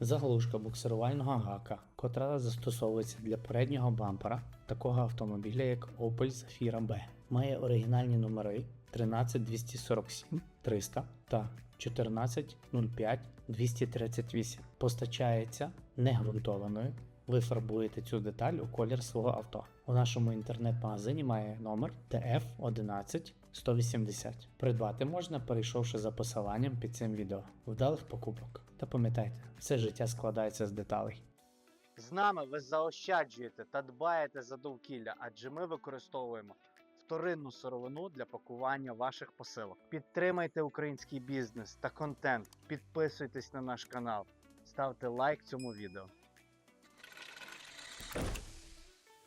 Заглушка буксирувального гака, котра застосовується для переднього бампера такого автомобіля, як Opel Zafira B. Має оригінальні номери 13247 300 та 1405 238. Постачається негрунтованою. Ви фарбуєте цю деталь у колір свого авто. У нашому інтернет-магазині має номер TF11 180. Придбати можна, перейшовши за посиланням під цим відео. Вдалих покупок. Та пам'ятайте, все життя складається з деталей. З нами ви заощаджуєте та дбаєте за довкілля, адже ми використовуємо вторинну сировину для пакування ваших посилок. Підтримайте український бізнес та контент, підписуйтесь на наш канал, ставте лайк цьому відео.